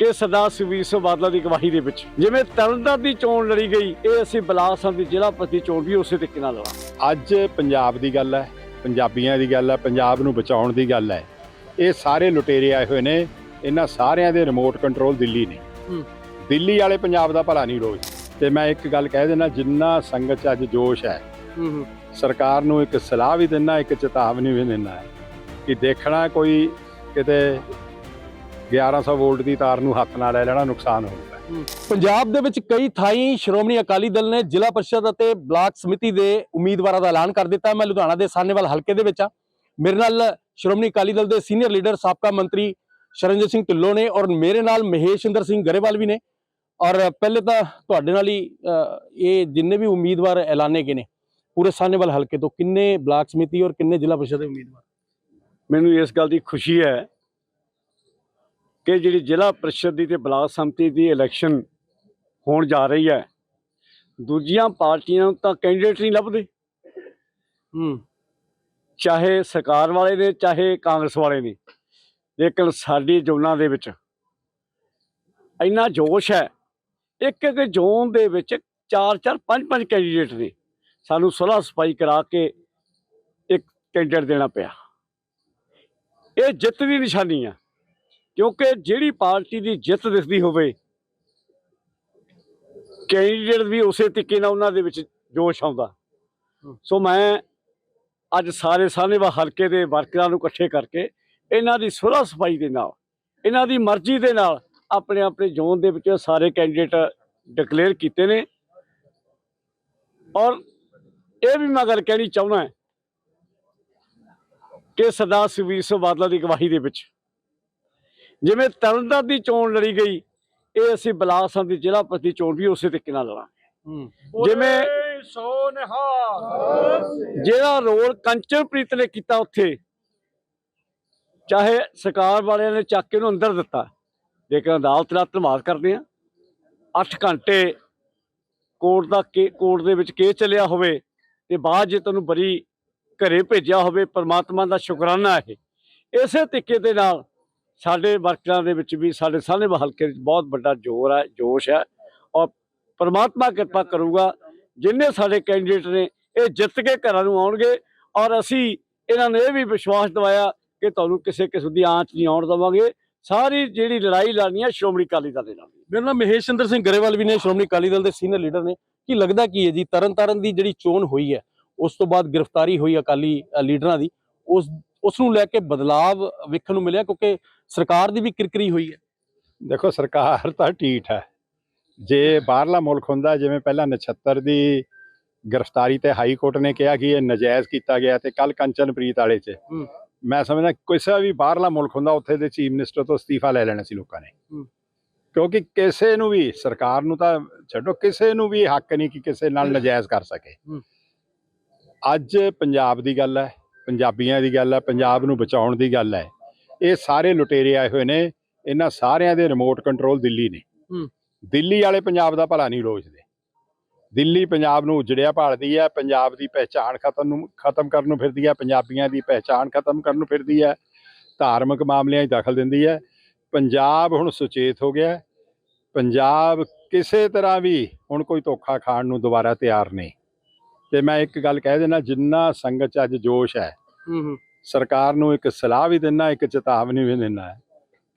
ਕਿ ਸਰਦਾਰ ਸੁਖਬੀਰ ਸਿੰਘ ਬਾਦਲ ਦੀ ਗਵਾਹੀ ਦੇ ਵਿੱਚ ਜਿਵੇਂ ਤਰਨਤਾਰਨ ਦੀ ਚੋਣ ਲੜੀ ਗਈ ਇਹ ਅਸੀਂ ਬਲਾਸਨ ਦੀ ਜ਼ਿਲ੍ਹਾ ਪ੍ਰਤੀ ਚੋਣ ਵੀ ਉਸੇ ਤਰੀਕੇ ਨਾਲ ਲੜਾਂਗੇ। ਅੱਜ ਪੰਜਾਬ ਦੀ ਗੱਲ ਹੈ ਪੰਜਾਬੀਆਂ ਦੀ ਗੱਲ ਹੈ ਪੰਜਾਬ ਨੂੰ ਬਚਾਉਣ ਦੀ ਗੱਲ ਹੈ। ਇਹ ਸਾਰੇ ਲੁਟੇਰੇ ਆਏ ਹੋਏ ਨੇ ਇਹਨਾਂ ਸਾਰਿਆਂ ਦੇ ਰਿਮੋਟ ਕੰਟਰੋਲ ਦਿੱਲੀ ਨੇ। ਦਿੱਲੀ ਵਾਲੇ ਪੰਜਾਬ ਦਾ ਭਲਾ ਨਹੀਂ ਰੋਜ਼। ਤੇ ਮੈਂ ਇੱਕ ਗੱਲ ਕਹਿ ਦੇਣਾ ਜਿੰਨਾ ਸੰਗਤ 'ਚ ਅੱਜ ਜੋਸ਼ ਹੈ ਸਰਕਾਰ ਨੂੰ ਇੱਕ ਸਲਾਹ ਵੀ ਦਿੰਨਾ ਇੱਕ ਚੇਤਾਵਨੀ ਵੀ ਹੈ ਕਿ ਦੇਖਣਾ ਕੋਈ ਕਿਤੇ 1100 ਵੋਲਟ ਦੀ ਤਾਰ ਨੂੰ ਹੱਥ ਨਾਲ ਲੈ ਲੈਣਾ ਨੁਕਸਾਨ ਹੋਊਗਾ ਪੰਜਾਬ ਦੇ ਵਿੱਚ ਕਈ ਥਾਈਂ ਸ਼੍ਰੋਮਣੀ ਅਕਾਲੀ ਦਲ ਨੇ ਜ਼ਿਲ੍ਹਾ ਪਰਿਸ਼ਦ ਅਤੇ ਬਲਾਕ ਸਮਿਤੀ ਦੇ ਉਮੀਦਵਾਰਾਂ ਦਾ ਐਲਾਨ ਕਰ ਦਿੱਤਾ। ਹੈ। ਮੈਂ ਲੁਧਿਆਣਾ ਦੇ ਸਾਹਨੇਵਾਲ ਹਲਕੇ ਦੇ ਵਿੱਚ ਆ ਮੇਰੇ ਨਾਲ ਸ਼੍ਰੋਮਣੀ ਅਕਾਲੀ ਦਲ ਦੇ ਸੀਨੀਅਰ ਲੀਡਰ ਸਾਬਕਾ ਮੰਤਰੀ ਸ਼ਰਨਜੀਤ ਸਿੰਘ ਢਿੱਲੋਂ ਨੇ ਔਰ ਮੇਰੇ ਨਾਲ ਮਹੇਸ਼ਿੰਦਰ ਸਿੰਘ ਗਰੇਵਾਲ ਵੀ ਨੇ। ਔਰ ਪਹਿਲੇ ਤਾਂ ਤੁਹਾਡੇ ਨਾਲ ਹੀ ਇਹ ਜਿੰਨੇ ਵੀ ਉਮੀਦਵਾਰ ਐਲਾਨੇ ਗਏ ਨੇ ਪੂਰੇ ਸਾਹਨੇਵਾਲ ਹਲਕੇ ਤੋਂ ਕਿੰਨੇ ਬਲਾਕ ਸਮਿਤੀ ਔਰ ਕਿੰਨੇ ਜ਼ਿਲ੍ਹਾ ਪਰਿਸ਼ਦ ਦੇ ਉਮੀਦਵਾਰ? ਮੈਨੂੰ ਇਸ ਗੱਲ ਦੀ ਖੁਸ਼ੀ ਹੈ ਕਿ ਜਿਹੜੀ ਜ਼ਿਲ੍ਹਾ ਪ੍ਰੀਸ਼ਦ ਦੀ ਤੇ ਬਲਾਕ ਸੰਮਤੀ ਦੀ ਇਲੈਕਸ਼ਨ ਹੋਣ ਜਾ ਰਹੀ ਹੈ ਦੂਜੀਆਂ ਪਾਰਟੀਆਂ ਨੂੰ ਤਾਂ ਕੈਂਡੀਡੇਟ ਨਹੀਂ ਲੱਭਦੇ। ਹੂੰ। ਚਾਹੇ ਸਰਕਾਰ ਵਾਲੇ ਨੇ ਚਾਹੇ ਕਾਂਗਰਸ ਵਾਲੇ ਨੇ ਲੇਕਿਨ ਸਾਡੀ ਜ਼ੋਨਾਂ ਦੇ ਵਿੱਚ ਇੰਨਾ ਜੋਸ਼ ਹੈ ਇੱਕ ਇੱਕ ਜ਼ੋਨ ਦੇ ਵਿੱਚ ਚਾਰ ਚਾਰ ਪੰਜ ਪੰਜ ਕੈਂਡੀਡੇਟ ਨੇ ਸਾਨੂੰ ਸੁਲ੍ਹਾ ਸਫ਼ਾਈ ਕਰਾ ਕੇ ਇੱਕ ਕੈਂਡੀਡੇਟ ਦੇਣਾ ਪਿਆ। ਇਹ ਜਿੱਤ ਦੀ ਨਿਸ਼ਾਨੀ ਆ। ਕਿਉਂਕਿ ਜਿਹੜੀ ਪਾਰਟੀ ਦੀ ਜਿੱਤ ਦਿਖਦੀ ਹੋਵੇ ਕੈਂਡੀਡੇਟ ਵੀ ਉਸੇ ਤਰੀਕੇ ਨਾਲ ਉਹਨਾਂ ਦੇ ਵਿੱਚ ਜੋਸ਼ ਆਉਂਦਾ। ਸੋ ਮੈਂ ਅੱਜ ਸਾਰੇ ਸਾਹਨੇਵਾ ਹਲਕੇ ਦੇ ਵਰਕਰਾਂ ਨੂੰ ਇਕੱਠੇ ਕਰਕੇ ਇਹਨਾਂ ਦੀ ਸੁਲ੍ਹਾ ਸਫ਼ਾਈ ਦੇ ਨਾਲ ਇਹਨਾਂ ਦੀ ਮਰਜ਼ੀ ਦੇ ਨਾਲ ਆਪਣੇ ਆਪਣੇ ਜ਼ੋਨ ਦੇ ਵਿੱਚ ਸਾਰੇ ਕੈਂਡੀਡੇਟ ਡਿਕਲੇਅਰ ਕੀਤੇ ਨੇ। ਔਰ ਇਹ ਵੀ ਮੈਂ ਗੱਲ ਕਹਿਣੀ ਚਾਹੁੰਦਾ ਕਿ ਸਰਦਾਰ ਸੁਖਬੀਰ ਸਿੰਘ ਬਾਦਲ ਦੀ ਗਵਾਹੀ ਦੇ ਵਿੱਚ ਜਿਵੇਂ ਤਰਨਤਾਰਨ ਦੀ ਚੋਣ ਲੜੀ ਗਈ ਇਹ ਅਸੀਂ ਬਲਾਸਨ ਦੀ ਜ਼ਿਲ੍ਹਾ ਪ੍ਰਤੀ ਚੋਣ ਵੀ ਉਸੇ ਤਰੀਕੇ ਨਾਲ ਲੜਾਂਗੇ। ਜਿਵੇਂ ਜਿਹੜਾ ਰੋਲ ਕੰਚਨਪ੍ਰੀਤ ਨੇ ਕੀਤਾ ਉੱਥੇ ਚਾਹੇ ਸਰਕਾਰ ਵਾਲਿਆਂ ਨੇ ਚੱਕ ਕੇ ਉਹਨੂੰ ਅੰਦਰ ਦਿੱਤਾ ਲੇਕਿਨ ਅਦਾਲਤ ਦਾ ਧੰਨਵਾਦ ਕਰਦੇ ਆ 8 ਘੰਟੇ ਕੋਰਟ ਦਾ ਕੇ ਕੋਰਟ ਦੇ ਵਿੱਚ ਕੇਸ ਚੱਲਿਆ ਹੋਵੇ ਤੇ ਬਾਅਦ ਜੇ ਤੈਨੂੰ ਬਰੀ ਘਰੇ ਭੇਜਿਆ ਹੋਵੇ ਪ੍ਰਮਾਤਮਾ ਦਾ ਸ਼ੁਕਰਾਨਾ ਹੈ। ਇਸੇ ਤਰੀਕੇ ਦੇ ਨਾਲ ਸਾਡੇ ਵਰਕਰਾਂ ਦੇ ਵਿੱਚ ਵੀ, ਸਾਡੇ ਸਾਹਨੇ ਹਲਕੇ ਵਿੱਚ ਬਹੁਤ ਵੱਡਾ ਜ਼ੋਰ ਹੈ ਜੋਸ਼ ਹੈ ਔਰ ਪਰਮਾਤਮਾ ਕਿਰਪਾ ਕਰੂਗਾ, ਜਿੰਨੇ ਸਾਡੇ ਕੈਂਡੀਡੇਟ ਨੇ, ਇਹ ਜਿੱਤ ਕੇ ਘਰਾਂ ਨੂੰ ਆਉਣਗੇ ਔਰ ਅਸੀਂ ਇਹਨਾਂ ਨੇ ਇਹ ਵੀ ਵਿਸ਼ਵਾਸ ਦਿਵਾਇਆ ਕਿ ਤੁਹਾਨੂੰ ਕਿਸੇ ਕਿਸਮ ਦੀ ਆਂਚ ਨਹੀਂ ਆਉਣ ਦੇਵਾਂਗੇ। ਸਾਰੀ ਜਿਹੜੀ ਲੜਾਈ ਲੜਨੀ ਹੈ ਸ਼੍ਰੋਮਣੀ ਅਕਾਲੀ ਦਲ ਦੇ ਨਾਲ। ਮੇਰੇ ਨਾਲ ਮਹੇਸ਼ ਚੰਦਰ ਸਿੰਘ ਗਰੇਵਾਲ ਵੀ ਨੇ, ਸ਼੍ਰੋਮਣੀ ਅਕਾਲੀ ਦਲ ਦੇ ਸੀਨੀਅਰ ਲੀਡਰ ਨੇ। ਕੀ ਲੱਗਦਾ ਕੀ ਹੈ ਜੀ? ਤਰਨਤਾਰਨ ਦੀ ਜਿਹੜੀ ਚੋਣ ਹੋਈ ਹੈ, ਉਸ ਤੋਂ ਬਾਅਦ ਗ੍ਰਿਫਤਾਰੀ ਹੋਈ ਅਕਾਲੀ ਲੀਡਰਾਂ ਦੀ, ਉਸ ਉਸ ਨੂੰ ਲੈ ਕੇ ਬਦਲਾਵ ਵੇਖਣ ਨੂੰ ਮਿਲਿਆ ਕਿਉਂਕਿ ਸਰਕਾਰ ਦੀ ਵੀ ਕਿਰਕਰੀ ਹੋਈ ਹੈ। ਦੇਖੋ ਸਰਕਾਰ ਤਾਂ ਢੀਠ ਹੈ। ਜੇ ਬਾਹਰਲਾ ਮੁਲਕ ਹੁੰਦਾ ਜਿਵੇਂ ਪਹਿਲਾਂ ਨਛੱਤਰ ਦੀ ਗ੍ਰਿਫਤਾਰੀ ਤੇ ਹਾਈ ਕੋਰਟ ਨੇ ਕਿਹਾ ਕਿ ਇਹ ਨਜਾਇਜ਼ ਕੀਤਾ ਗਿਆ ਤੇ ਕੱਲ ਕੰਚਨਪ੍ਰੀਤ ਵਾਲੇ 'ਚ। ਮੈਂ ਸਮਝਦਾ ਕਿਸੇ ਵੀ ਬਾਹਰਲਾ ਮੁਲਕ ਹੁੰਦਾ ਉੱਥੇ ਦੇ ਚੀਫ ਮਿਨਿਸਟਰ ਤੋਂ ਅਸਤੀਫਾ ਲੈ ਲੈਣਾ ਸੀ ਲੋਕਾਂ ਨੇ। ਕਿਉਂਕਿ ਕਿਸੇ ਨੂੰ ਵੀ ਸਰਕਾਰ ਨੂੰ ਤਾਂ ਛੱਡੋ ਕਿਸੇ ਨੂੰ ਵੀ ਹੱਕ ਨਹੀਂ ਕਿ ਕਿਸੇ ਨਾਲ ਨਜਾਇਜ਼ ਕਰ ਸਕੇ। ਅੱਜ ਪੰਜਾਬ ਦੀ ਗੱਲ ਹੈ ਪੰਜਾਬੀਆਂ ਦੀ ਗੱਲ ਹੈ ਪੰਜਾਬ ਨੂੰ ਬਚਾਉਣ ਦੀ ਗੱਲ ਹੈ। ਇਹ ਸਾਰੇ ਲੁਟੇਰੇ ਆਏ ਹੋਏ ਨੇ ਇਹਨਾਂ ਸਾਰਿਆਂ ਦੇ ਰਿਮੋਟ ਕੰਟਰੋਲ ਦਿੱਲੀ ਨੇ। ਦਿੱਲੀ ਵਾਲੇ ਪੰਜਾਬ ਦਾ ਭਲਾ ਨਹੀਂ ਰੋਚਦੇ ਦਿੱਲੀ ਪੰਜਾਬ ਨੂੰ ਉਜੜਿਆ ਭਾਲਦੀ ਹੈ ਪੰਜਾਬ ਦੀ ਪਹਿਚਾਣ ਖਤਮ ਨੂੰ ਖਤਮ ਕਰਨ ਨੂੰ ਫਿਰਦੀ ਹੈ ਪੰਜਾਬੀਆਂ ਦੀ ਪਹਿਚਾਣ ਖਤਮ ਕਰਨ ਨੂੰ ਫਿਰਦੀ ਹੈ ਧਾਰਮਿਕ ਮਾਮਲਿਆਂ 'ਚ ਦਖਲ ਦਿੰਦੀ ਹੈ। ਪੰਜਾਬ ਹੁਣ ਸੁਚੇਤ ਹੋ ਗਿਆ। ਪੰਜਾਬ ਕਿਸੇ ਤਰ੍ਹਾਂ ਵੀ ਹੁਣ ਕੋਈ ਧੋਖਾ ਖਾਣ ਨੂੰ ਦੁਬਾਰਾ ਤਿਆਰ ਨਹੀਂ। ਤੇ ਮੈਂ ਇੱਕ ਗੱਲ ਕਹਿ ਦੇਣਾ ਜਿੰਨਾ ਸੰਗਤ 'ਚ ਅੱਜ ਜੋਸ਼ ਹੈ ਹੂੰ ਹੂੰ। ਸਰਕਾਰ ਨੂੰ ਇੱਕ ਸਲਾਹ ਵੀ ਦੇਣਾ ਇੱਕ ਚੇਤਾਵਨੀ ਵੀ ਹੈ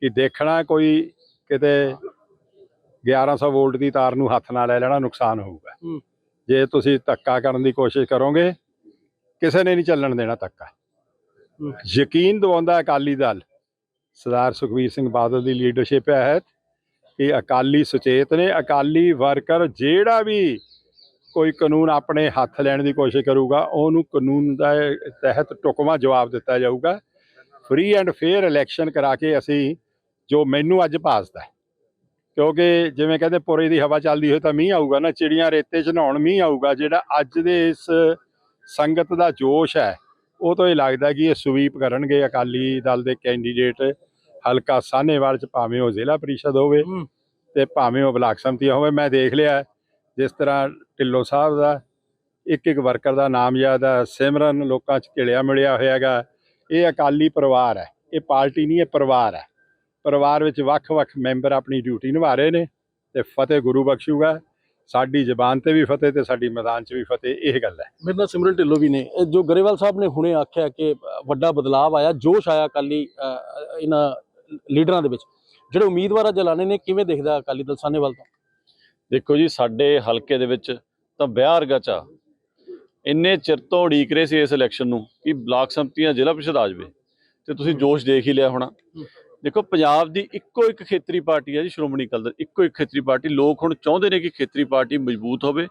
ਕਿ ਦੇਖਣਾ ਕੋਈ ਕਿਤੇ 1100 ਵੋਲਟ ਦੀ ਤਾਰ ਨੂੰ ਹੱਥ ਨਾਲ ਲੈ ਲੈਣਾ ਨੁਕਸਾਨ ਹੋਊਗਾ। ਜੇ ਤੁਸੀਂ ਧੱਕਾ ਕਰਨ ਦੀ ਕੋਸ਼ਿਸ਼ ਕਰੋਗੇ ਕਿਸੇ ਨੇ ਨਹੀਂ ਚੱਲਣ ਦੇਣਾ ਧੱਕਾ। ਯਕੀਨ ਦਿਵਾਉਂਦਾ ਅਕਾਲੀ ਦਲ ਸਰਦਾਰ ਸੁਖਬੀਰ ਸਿੰਘ ਬਾਦਲ ਦੀ ਲੀਡਰਸ਼ਿਪ ਹੈ ਕਿ ਅਕਾਲੀ ਸੁਚੇਤ ਨੇ ਅਕਾਲੀ ਵਰਕਰ ਜਿਹੜਾ ਵੀ ਕੋਈ ਕਾਨੂੰਨ ਆਪਣੇ ਹੱਥ ਲੈਣ ਦੀ ਕੋਸ਼ਿਸ਼ ਕਰੂਗਾ ਉਹਨੂੰ ਕਾਨੂੰਨ ਦਾ ਤਹਿਤ ਟੁਕਮਾ ਜਵਾਬ ਦਿੱਤਾ ਜਾਊਗਾ ਫ੍ਰੀ ਐਂਡ ਫੇਅਰ ਇਲੈਕਸ਼ਨ ਕਰਾ ਕੇ ਅਸੀਂ ਜੋ ਮੈਨੂੰ ਅੱਜ ਭਾਸਦਾ। ਕਿਉਂਕਿ ਜਿਵੇਂ ਕਹਿੰਦੇ ਪੁਰੇ ਦੀ ਹਵਾ ਚੱਲਦੀ ਹੋਏ ਤਾਂ ਮੀਂਹ ਆਊਗਾ ਨਾ ਚਿੜੀਆਂ ਰੇਤੇ 'ਚ ਨਹਾਉਣ ਮੀਂਹ ਆਊਗਾ ਜਿਹੜਾ ਅੱਜ ਦੇ ਇਸ ਸੰਗਤ ਦਾ ਜੋਸ਼ ਹੈ ਉਹ ਤੋਂ ਇਹ ਲੱਗਦਾ ਕਿ ਇਹ ਸਵੀਪ ਕਰਨਗੇ ਅਕਾਲੀ ਦਲ ਦੇ ਕੈਂਡੀਡੇਟ ਹਲਕਾ ਸਾਹਨੇਵਾਲ 'ਚ ਭਾਵੇਂ ਉਹ ਜ਼ਿਲ੍ਹਾ ਪਰਿਸ਼ਦ ਹੋਵੇ। ਤੇ ਭਾਵੇਂ ਉਹ ਬਲਾਕ ਸੰਮਤੀ ਹੋਵੇ ਮੈਂ ਦੇਖ ਲਿਆ ਜਿਸ ਤਰ੍ਹਾਂ ਢਿੱਲੋਂ ਸਾਹਿਬ ਦਾ ਇੱਕ ਇੱਕ ਵਰਕਰ ਦਾ ਨਾਮ ਯਾਦ ਹੈ ਸਿਮਰਨ ਲੋਕਾਂ 'ਚ ਘਿਲਿਆ ਮਿਲਿਆ ਹੋਇਆਗਾ। ਇਹ ਅਕਾਲੀ ਪਰਿਵਾਰ ਹੈ, ਇਹ ਪਾਰਟੀ ਨਹੀਂ, ਇਹ ਪਰਿਵਾਰ ਹੈ। ਪਰਿਵਾਰ ਵਿੱਚ ਵੱਖ-ਵੱਖ ਮੈਂਬਰ ਆਪਣੀ ਡਿਊਟੀ ਨਿਭਾ ਰਹੇ ਨੇ ਤੇ ਫਤਿਹ ਗੁਰੂ ਬਖਸ਼ੂਗਾ। ਸਾਡੀ ਜ਼ਬਾਨ ਤੇ ਵੀ ਫਤਿਹ ਤੇ ਸਾਡੀ ਮੈਦਾਨ 'ਚ ਵੀ ਫਤਿਹ, ਇਹ ਗੱਲ ਹੈ। ਮੇਰੇ ਨਾਲ ਸਿਮਰਨ ਢਿੱਲੋਂ ਵੀ ਨੇ। ਜੋ ਗਰੇਵਾਲ ਸਾਹਿਬ ਨੇ ਹੁਣੇ ਆਖਿਆ ਕਿ ਵੱਡਾ ਬਦਲਾਅ ਆਇਆ, ਜੋਸ਼ ਆਇਆ ਅਕਾਲੀ ਇਹਨਾਂ ਲੀਡਰਾਂ ਦੇ ਵਿੱਚ। ਜਿਹੜੇ ਉਮੀਦਵਾਰ ਅੱਜ ਨੇ, ਕਿਵੇਂ ਦੇਖਦਾ ਅਕਾਲੀ ਦਲ ਸਾਨੇਵਾਲ ਤੋਂ? ਦੇਖੋ ਜੀ, ਸਾਡੇ ਹਲਕੇ ਦੇ ਵਿੱਚ ਤਾਂ ਵਿਆਹ ਵਰਗਾ ਚਾ ਇੰਨੇ ਚਿਰ ਤੋਂ ਉਡੀਕ ਰਹੇ ਸੀ ਇਸ ਇਲੈਕਸ਼ਨ ਨੂੰ ਕਿ ਬਲਾਕ ਸੰਮਤੀਆਂ ਜ਼ਿਲ੍ਹਾ ਪ੍ਰੀਸ਼ਦ ਆ ਜਾਵੇ। ਤੇ ਤੁਸੀਂ ਜੋਸ਼ ਦੇਖ ਹੀ ਲਿਆ ਹੋਣਾ। ਦੇਖੋ, ਪੰਜਾਬ ਦੀ ਇੱਕੋ ਇੱਕ ਖੇਤਰੀ ਪਾਰਟੀ ਹੈ ਜੀ, ਸ਼੍ਰੋਮਣੀ ਅਕਾਲੀ ਦਲ। ਇੱਕੋ ਇੱਕ ਖੇਤਰੀ ਪਾਰਟੀ। ਲੋਕ ਹੁਣ ਚਾਹੁੰਦੇ ਨੇ ਕਿ ਖੇਤਰੀ ਪਾਰਟੀ ਮਜ਼ਬੂਤ ਹੋਵੇ।